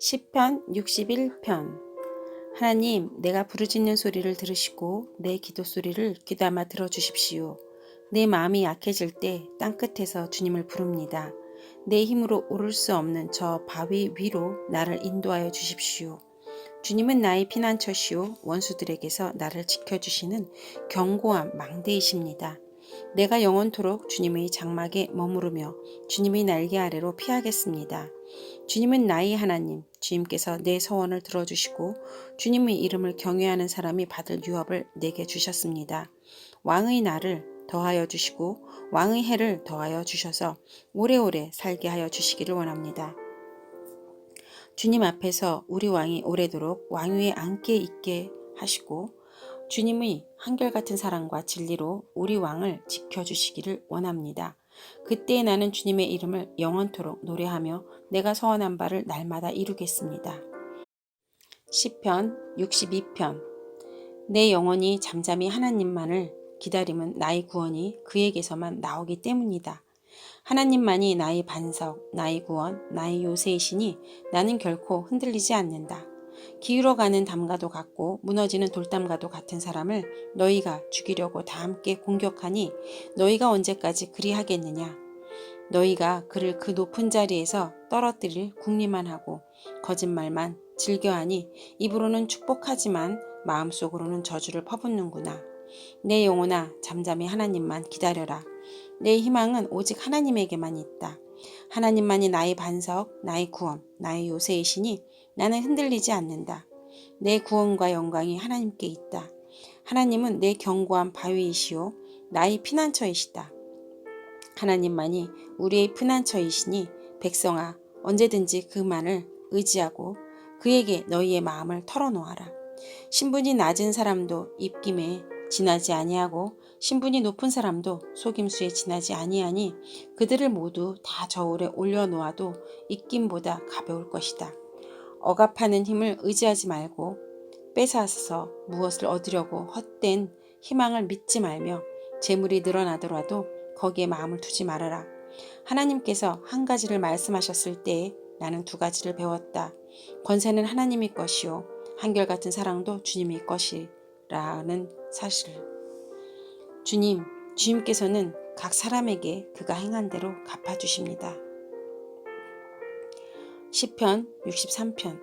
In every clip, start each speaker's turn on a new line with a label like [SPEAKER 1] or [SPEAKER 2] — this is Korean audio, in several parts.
[SPEAKER 1] 10편 61편 하나님 내가 부르짖는 소리를 들으시고 내 기도 소리를 귀담아 들어 주십시오. 내 마음이 약해질 때 땅끝에서 주님을 부릅니다. 내 힘으로 오를 수 없는 저 바위 위로 나를 인도하여 주십시오. 주님은 나의 피난처시오 원수들에게서 나를 지켜주시는 견고한 망대이십니다. 내가 영원토록 주님의 장막에 머무르며 주님의 날개 아래로 피하겠습니다. 주님은 나의 하나님, 주님께서 내 소원을 들어주시고 주님의 이름을 경외하는 사람이 받을 유업을 내게 주셨습니다. 왕의 날을 더하여 주시고 왕의 해를 더하여 주셔서 오래오래 살게 하여 주시기를 원합니다. 주님 앞에서 우리 왕이 오래도록 왕위에 앉게 있게 하시고 주님의 한결같은 사랑과 진리로 우리 왕을 지켜주시기를 원합니다. 그때 나는 주님의 이름을 영원토록 노래하며 내가 서원한 바를 날마다 이루겠습니다. 시편 62편 내 영혼이 잠잠히 하나님만을 기다림은 나의 구원이 그에게서만 나오기 때문이다. 하나님만이 나의 반석, 나의 구원, 나의 요새이시니 나는 결코 흔들리지 않는다. 기울어가는 담과도 같고 무너지는 돌담과도 같은 사람을 너희가 죽이려고 다 함께 공격하니 너희가 언제까지 그리하겠느냐? 너희가 그를 그 높은 자리에서 떨어뜨릴 궁리만 하고 거짓말만 즐겨하니 입으로는 축복하지만 마음속으로는 저주를 퍼붓는구나. 내 영혼아 잠잠히 하나님만 기다려라. 내 희망은 오직 하나님에게만 있다. 하나님만이 나의 반석, 나의 구원, 나의 요새이시니 나는 흔들리지 않는다. 내 구원과 영광이 하나님께 있다. 하나님은 내 견고한 바위이시오. 나의 피난처이시다. 하나님만이 우리의 피난처이시니 백성아 언제든지 그만을 의지하고 그에게 너희의 마음을 털어놓아라. 신분이 낮은 사람도 입김에 지나지 아니하고 신분이 높은 사람도 속임수에 지나지 아니하니 그들을 모두 다 저울에 올려놓아도 입김보다 가벼울 것이다. 억압하는 힘을 의지하지 말고 뺏어서 무엇을 얻으려고 헛된 희망을 믿지 말며 재물이 늘어나더라도 거기에 마음을 두지 말아라. 하나님께서 한 가지를 말씀하셨을 때에 나는 두 가지를 배웠다. 권세는 하나님의 것이요. 한결같은 사랑도 주님의 것이라는 사실. 주님, 주님께서는 각 사람에게 그가 행한 대로 갚아 주십니다. 시편 63편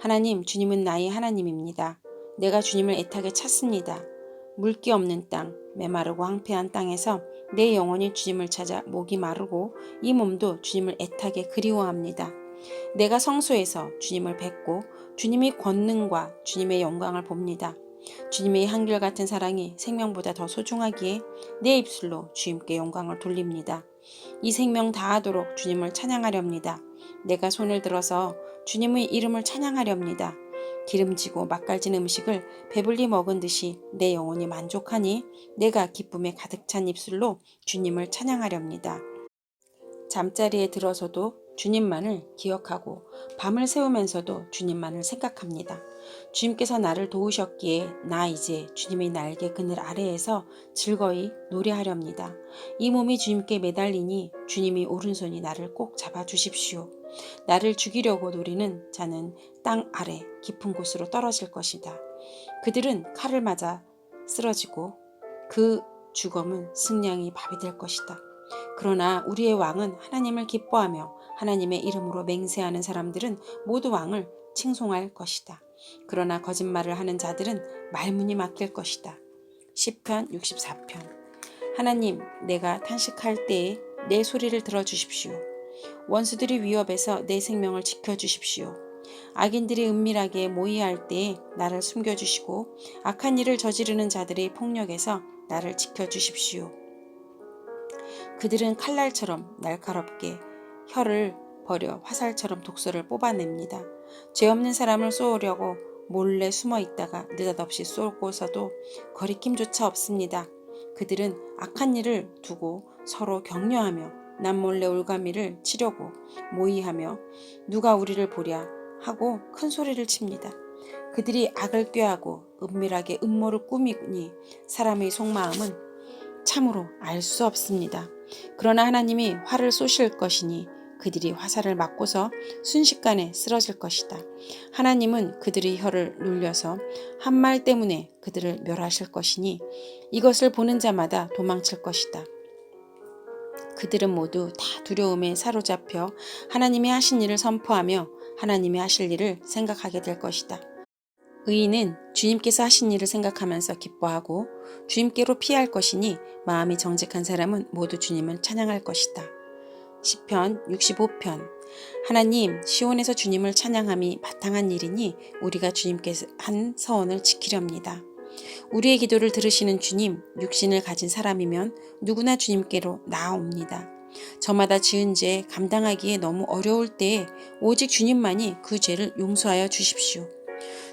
[SPEAKER 1] 하나님 주님은 나의 하나님입니다. 내가 주님을 애타게 찾습니다. 물기 없는 땅, 메마르고 황폐한 땅에서 내 영혼이 주님을 찾아 목이 마르고 이 몸도 주님을 애타게 그리워합니다. 내가 성소에서 주님을 뵙고 주님의 권능과 주님의 영광을 봅니다. 주님의 한결같은 사랑이 생명보다 더 소중하기에 내 입술로 주님께 영광을 돌립니다. 이 생명 다하도록 주님을 찬양하렵니다. 내가 손을 들어서 주님의 이름을 찬양하렵니다. 기름지고 맛깔진 음식을 배불리 먹은 듯이 내 영혼이 만족하니 내가 기쁨에 가득 찬 입술로 주님을 찬양하렵니다. 잠자리에 들어서도 주님만을 기억하고 밤을 새우면서도 주님만을 생각합니다. 주님께서 나를 도우셨기에 나 이제 주님의 날개 그늘 아래에서 즐거이 노래하렵니다. 이 몸이 주님께 매달리니 주님이 오른손이 나를 꼭 잡아 주십시오. 나를 죽이려고 노리는 자는 땅 아래 깊은 곳으로 떨어질 것이다. 그들은 칼을 맞아 쓰러지고 그 죽음은 승량이 밥이 될 것이다. 그러나 우리의 왕은 하나님을 기뻐하며 하나님의 이름으로 맹세하는 사람들은 모두 왕을 칭송할 것이다. 그러나 거짓말을 하는 자들은 말문이 막힐 것이다. 10편 64편 하나님 내가 탄식할 때에 내 소리를 들어주십시오. 원수들이 위협해서 내 생명을 지켜주십시오. 악인들이 은밀하게 모의할 때에 나를 숨겨주시고 악한 일을 저지르는 자들의 폭력에서 나를 지켜주십시오. 그들은 칼날처럼 날카롭게 혀를 버려 화살처럼 독소를 뽑아냅니다. 죄 없는 사람을 쏘으려고 몰래 숨어 있다가 느닷없이 쏘고서도 거리낌조차 없습니다. 그들은 악한 일을 두고 서로 격려하며 남몰래 올가미를 치려고 모의하며 누가 우리를 보랴 하고 큰 소리를 칩니다. 그들이 악을 꾀하고 은밀하게 음모를 꾸미니 사람의 속마음은 참으로 알 수 없습니다. 그러나 하나님이 화를 쏘실 것이니 그들이 화살을 맞고서 순식간에 쓰러질 것이다. 하나님은 그들의 혀를 눌려서 한 말 때문에 그들을 멸하실 것이니 이것을 보는 자마다 도망칠 것이다. 그들은 모두 다 두려움에 사로잡혀 하나님이 하신 일을 선포하며 하나님이 하실 일을 생각하게 될 것이다. 의인은 주님께서 하신 일을 생각하면서 기뻐하고 주님께로 피할 것이니 마음이 정직한 사람은 모두 주님을 찬양할 것이다. 시편 65편 하나님 시온에서 주님을 찬양함이 바탕한 일이니 우리가 주님께서 한 서원을 지키렵니다. 우리의 기도를 들으시는 주님, 육신을 가진 사람이면 누구나 주님께로 나아옵니다. 저마다 지은 죄 감당하기에 너무 어려울 때에 오직 주님만이 그 죄를 용서하여 주십시오.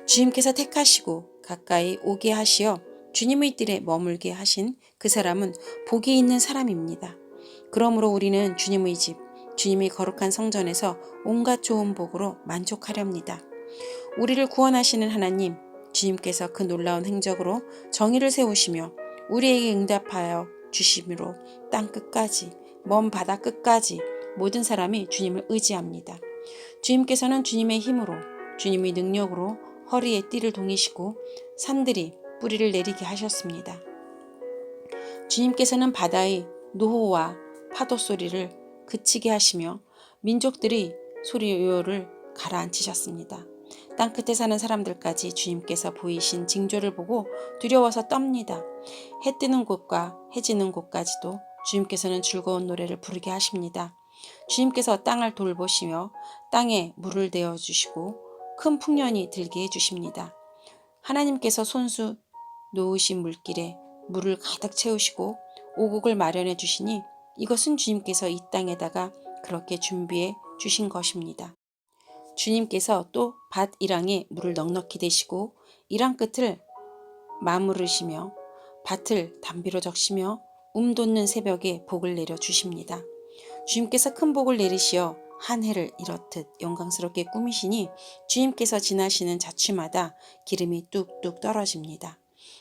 [SPEAKER 1] 주님께서 택하시고 가까이 오게 하시어 주님의 뜰에 머물게 하신 그 사람은 복이 있는 사람입니다. 그러므로 우리는 주님의 집, 주님이 거룩한 성전에서 온갖 좋은 복으로 만족하렵니다. 우리를 구원하시는 하나님, 주님께서 그 놀라운 행적으로 정의를 세우시며 우리에게 응답하여 주심으로 땅 끝까지, 먼 바다 끝까지 모든 사람이 주님을 의지합니다. 주님께서는 주님의 힘으로, 주님의 능력으로 허리에 띠를 동이시고 산들이 뿌리를 내리게 하셨습니다. 주님께서는 바다의 노호와 파도 소리를 그치게 하시며 민족들이 소리요를 가라앉히셨습니다. 땅끝에 사는 사람들까지 주님께서 보이신 징조를 보고 두려워서 떱니다. 해 뜨는 곳과 해 지는 곳까지도 주님께서는 즐거운 노래를 부르게 하십니다. 주님께서 땅을 돌보시며 땅에 물을 대어 주시고 큰 풍년이 들게 해 주십니다. 하나님께서 손수 놓으신 물길에 물을 가득 채우시고 오곡을 마련해 주시니 이것은 주님께서 이 땅에다가 그렇게 준비해 주신 것입니다. 주님께서 또 밭 이랑에 물을 넉넉히 대시고 이랑 끝을 마무르시며 밭을 담비로 적시며 움돋는 새벽에 복을 내려 주십니다. 주님께서 큰 복을 내리시어 한 해를 이렇듯 영광스럽게 꾸미시니 주님께서 지나시는 자취마다 기름이 뚝뚝 떨어집니다.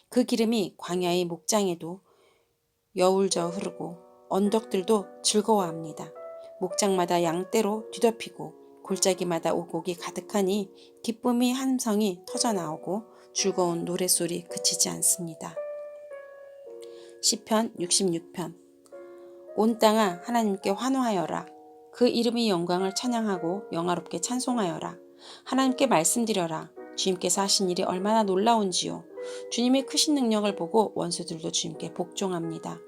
[SPEAKER 1] 그 기름이 광야의 목장에도 여울져 흐르고 언덕들도 즐거워합니다. 목장마다 양떼로 뒤덮이고 골짜기마다 오곡이 가득하니 기쁨이 함성이 터져 나오고 즐거운 노랫소리 그치지 않습니다. 시편 66편 온 땅아 하나님께 환호하여라 그 이름의 영광을 찬양하고 영화롭게 찬송하여라 하나님께 말씀드려라 주님께서 하신 일이 얼마나 놀라운지요 주님의 크신 능력을 보고 원수들도 주님께 복종합니다.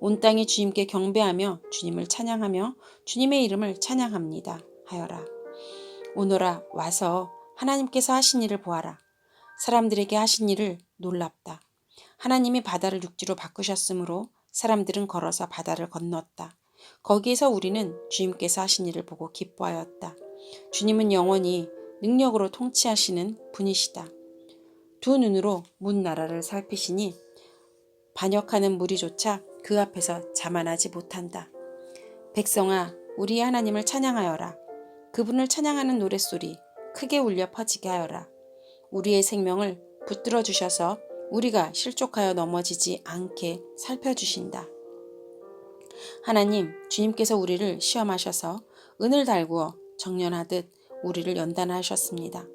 [SPEAKER 1] 온 땅이 주님께 경배하며 주님을 찬양하며 주님의 이름을 찬양합니다. 하여라. 오너라 와서 하나님께서 하신 일을 보아라. 사람들에게 하신 일을 놀랍다. 하나님이 바다를 육지로 바꾸셨으므로 사람들은 걸어서 바다를 건넜다. 거기에서 우리는 주님께서 하신 일을 보고 기뻐하였다. 주님은 영원히 능력으로 통치하시는 분이시다. 두 눈으로 문 나라를 살피시니 반역하는 무리조차 그 앞에서 자만하지 못한다. 백성아, 우리 하나님을 찬양하여라. 그분을 찬양하는 노랫소리 크게 울려 퍼지게 하여라. 우리의 생명을 붙들어 주셔서 우리가 실족하여 넘어지지 않게 살펴주신다. 하나님, 주님께서 우리를 시험하셔서 은을 달구어 정련하듯 우리를 연단하셨습니다.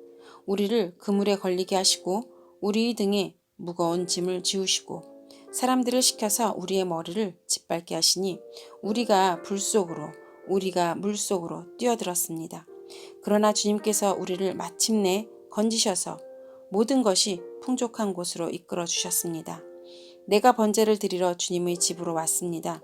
[SPEAKER 1] 우리를 그물에 걸리게 하시고 우리 등에 무거운 짐을 지우시고 사람들을 시켜서 우리의 머리를 짓밟게 하시니 우리가 불 속으로 우리가 물 속으로 뛰어들었습니다. 그러나 주님께서 우리를 마침내 건지셔서 모든 것이 풍족한 곳으로 이끌어 주셨습니다. 내가 번제를 드리러 주님의 집으로 왔습니다.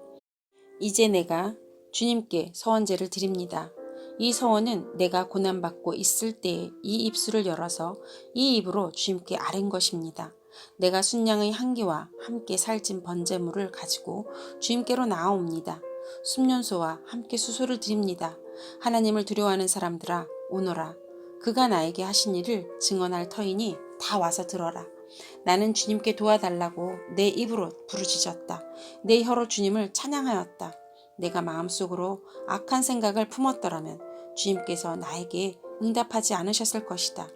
[SPEAKER 1] 이제 내가 주님께 서원제를 드립니다. 이 서원은 내가 고난받고 있을 때에 이 입술을 열어서 이 입으로 주님께 아랜 것입니다. 내가 순양의 향기와 함께 살찐 번제물을 가지고 주님께로 나아옵니다. 숨년소와 함께 수소를 드립니다. 하나님을 두려워하는 사람들아 오너라. 그가 나에게 하신 일을 증언할 터이니 다 와서 들어라. 나는 주님께 도와달라고 내 입으로 부르짖었다. 내 혀로 주님을 찬양하였다. 내가 마음속으로 악한 생각을 품었더라면 주님께서 나에게 응답하지 않으셨을 것이다.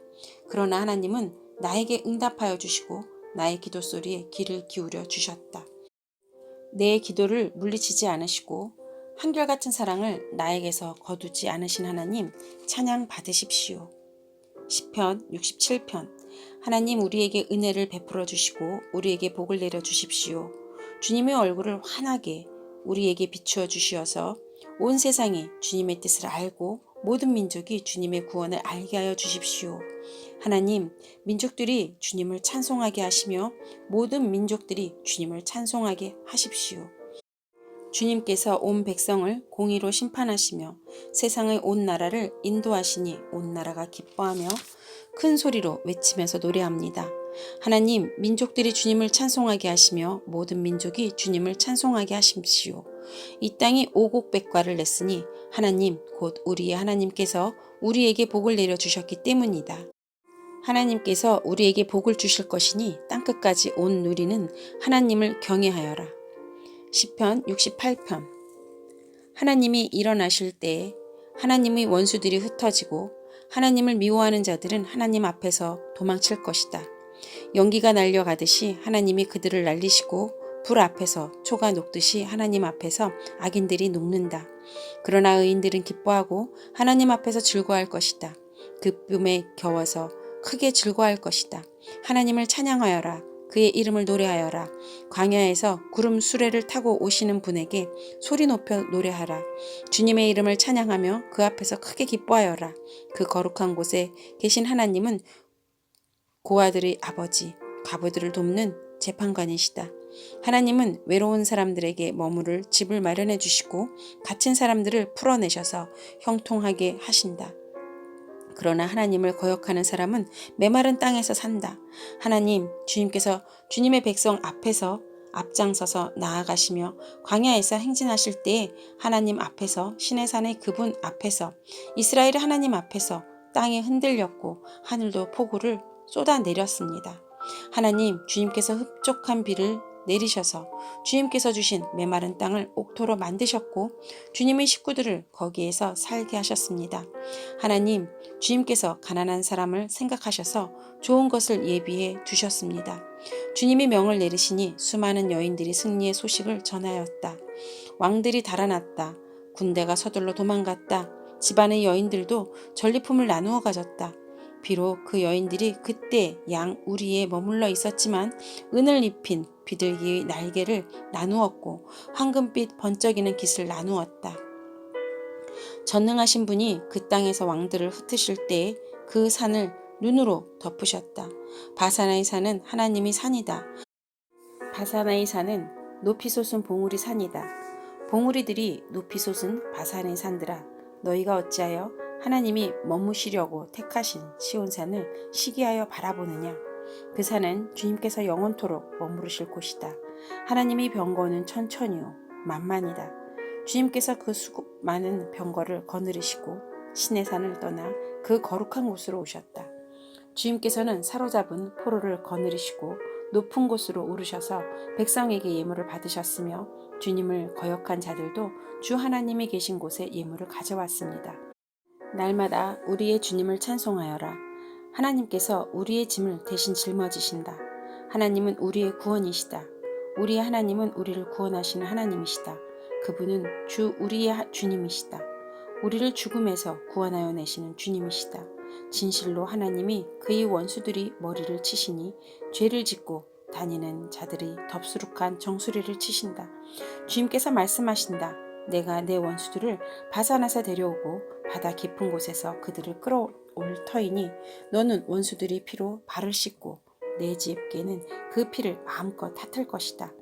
[SPEAKER 1] 그러나 하나님은 나에게 응답하여 주시고 나의 기도 소리에 귀를 기울여 주셨다. 내 기도를 물리치지 않으시고 한결같은 사랑을 나에게서 거두지 않으신 하나님 찬양 받으십시오. 시편 67편 하나님 우리에게 은혜를 베풀어 주시고 우리에게 복을 내려 주십시오. 주님의 얼굴을 환하게 우리에게 비추어 주시어서 온 세상이 주님의 뜻을 알고 모든 민족이 주님의 구원을 알게 하여 주십시오. 하나님, 민족들이 주님을 찬송하게 하시며 모든 민족들이 주님을 찬송하게 하십시오. 주님께서 온 백성을 공의로 심판하시며 세상의 온 나라를 인도하시니 온 나라가 기뻐하며 큰 소리로 외치면서 노래합니다. 하나님, 민족들이 주님을 찬송하게 하시며 모든 민족이 주님을 찬송하게 하십시오. 이 땅이 오곡백과를 냈으니 하나님, 곧 우리의 하나님께서 우리에게 복을 내려주셨기 때문이다. 하나님께서 우리에게 복을 주실 것이니 땅끝까지 온 누리는 하나님을 경외하여라. 시편 68편 하나님이 일어나실 때에 하나님의 원수들이 흩어지고 하나님을 미워하는 자들은 하나님 앞에서 도망칠 것이다. 연기가 날려가듯이 하나님이 그들을 날리시고 불 앞에서 초가 녹듯이 하나님 앞에서 악인들이 녹는다. 그러나 의인들은 기뻐하고 하나님 앞에서 즐거워할 것이다. 그 쁨에 겨워서 크게 즐거워할 것이다. 하나님을 찬양하여라. 그의 이름을 노래하여라. 광야에서 구름 수레를 타고 오시는 분에게 소리 높여 노래하라. 주님의 이름을 찬양하며 그 앞에서 크게 기뻐하여라. 그 거룩한 곳에 계신 하나님은 고아들의 아버지, 가부들을 돕는 재판관이시다. 하나님은 외로운 사람들에게 머무를 집을 마련해 주시고 갇힌 사람들을 풀어내셔서 형통하게 하신다. 그러나 하나님을 거역하는 사람은 메마른 땅에서 산다. 하나님, 주님께서 주님의 백성 앞에서 앞장서서 나아가시며 광야에서 행진하실 때에 하나님 앞에서 신의 산의 그분 앞에서 이스라엘의 하나님 앞에서 땅이 흔들렸고 하늘도 폭우를 쏟아내렸습니다. 하나님, 주님께서 흡족한 비를 내리셔서 주님께서 주신 메마른 땅을 옥토로 만드셨고 주님의 식구들을 거기에서 살게 하셨습니다. 하나님, 주님께서 가난한 사람을 생각하셔서 좋은 것을 예비해 두셨습니다. 주님이 명을 내리시니 수많은 여인들이 승리의 소식을 전하였다. 왕들이 달아났다. 군대가 서둘러 도망갔다. 집안의 여인들도 전리품을 나누어 가졌다. 비록 그 여인들이 그때 양 우리에 머물러 있었지만 은을 입힌 비둘기의 날개를 나누었고 황금빛 번쩍이는 깃을 나누었다. 전능하신 분이 그 땅에서 왕들을 흩으실 때에 그 산을 눈으로 덮으셨다. 바사나의 산은 하나님이 산이다. 바사나의 산은 높이 솟은 봉우리 산이다. 봉우리들이 높이 솟은 바산의 산들아 너희가 어찌하여 하나님이 머무시려고 택하신 시온산을 시기하여 바라보느냐 그 산은 주님께서 영원토록 머무르실 곳이다. 하나님이 병거는 천천히요 만만이다. 주님께서 그 수고 많은 병거를 거느리시고 신의 산을 떠나 그 거룩한 곳으로 오셨다. 주님께서는 사로잡은 포로를 거느리시고 높은 곳으로 오르셔서 백성에게 예물을 받으셨으며 주님을 거역한 자들도 주 하나님이 계신 곳에 예물을 가져왔습니다. 날마다 우리의 주님을 찬송하여라. 하나님께서 우리의 짐을 대신 짊어지신다. 하나님은 우리의 구원이시다. 우리의 하나님은 우리를 구원하시는 하나님이시다. 그분은 주 우리의 주님이시다. 우리를 죽음에서 구원하여 내시는 주님이시다. 진실로 하나님이 그의 원수들이 머리를 치시니 죄를 짓고 다니는 자들이 덥수룩한 정수리를 치신다. 주님께서 말씀하신다. 내가 내 원수들을 바산에서 데려오고 바다 깊은 곳에서 그들을 끌어올 터이니 너는 원수들이 피로 발을 씻고 내 집게는 그 피를 마음껏 탓할 것이다.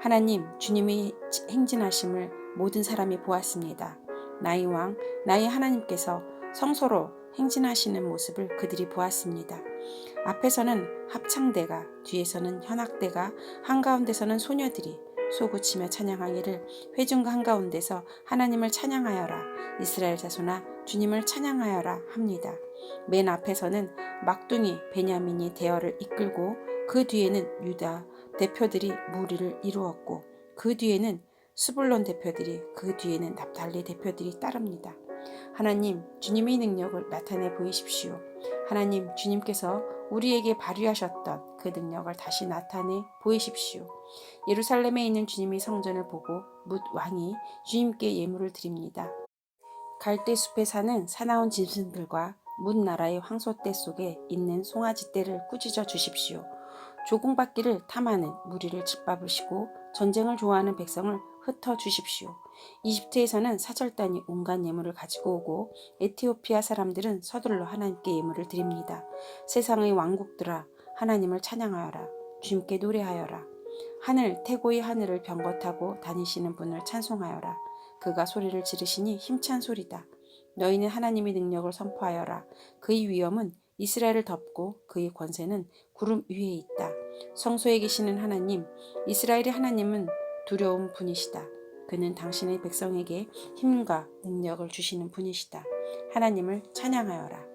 [SPEAKER 1] 하나님 주님의 행진하심을 모든 사람이 보았습니다. 나의 왕 나의 하나님께서 성소로 행진하시는 모습을 그들이 보았습니다. 앞에서는 합창대가 뒤에서는 현악대가 한가운데서는 소녀들이 소구치며 찬양하기를 회중 한가운데서 하나님을 찬양하여라 이스라엘 자손아 주님을 찬양하여라 합니다. 맨 앞에서는 막둥이 베냐민이 대열을 이끌고 그 뒤에는 유다 대표들이 무리를 이루었고 그 뒤에는 수불론 대표들이 그 뒤에는 납달리 대표들이 따릅니다. 하나님 주님의 능력을 나타내 보이십시오. 하나님 주님께서 우리에게 발휘하셨던 그 능력을 다시 나타내 보이십시오. 예루살렘에 있는 주님의 성전을 보고 묻 왕이 주님께 예물을 드립니다. 갈대 숲에 사는 사나운 짐승들과 문 나라의 황소떼 속에 있는 송아지 떼를 꾸짖어 주십시오. 조공받기를 탐하는 무리를 짓밟으시고 전쟁을 좋아하는 백성을 흩어 주십시오. 이집트에서는 사절단이 온갖 예물을 가지고 오고 에티오피아 사람들은 서둘러 하나님께 예물을 드립니다. 세상의 왕국들아 하나님을 찬양하여라. 주님께 노래하여라. 하늘 태고의 하늘을 병거 타고 다니시는 분을 찬송하여라. 그가 소리를 지르시니 힘찬 소리다. 너희는 하나님의 능력을 선포하여라. 그의 위엄은 이스라엘을 덮고 그의 권세는 구름 위에 있다. 성소에 계시는 하나님, 이스라엘의 하나님은 두려운 분이시다. 그는 당신의 백성에게 힘과 능력을 주시는 분이시다. 하나님을 찬양하여라.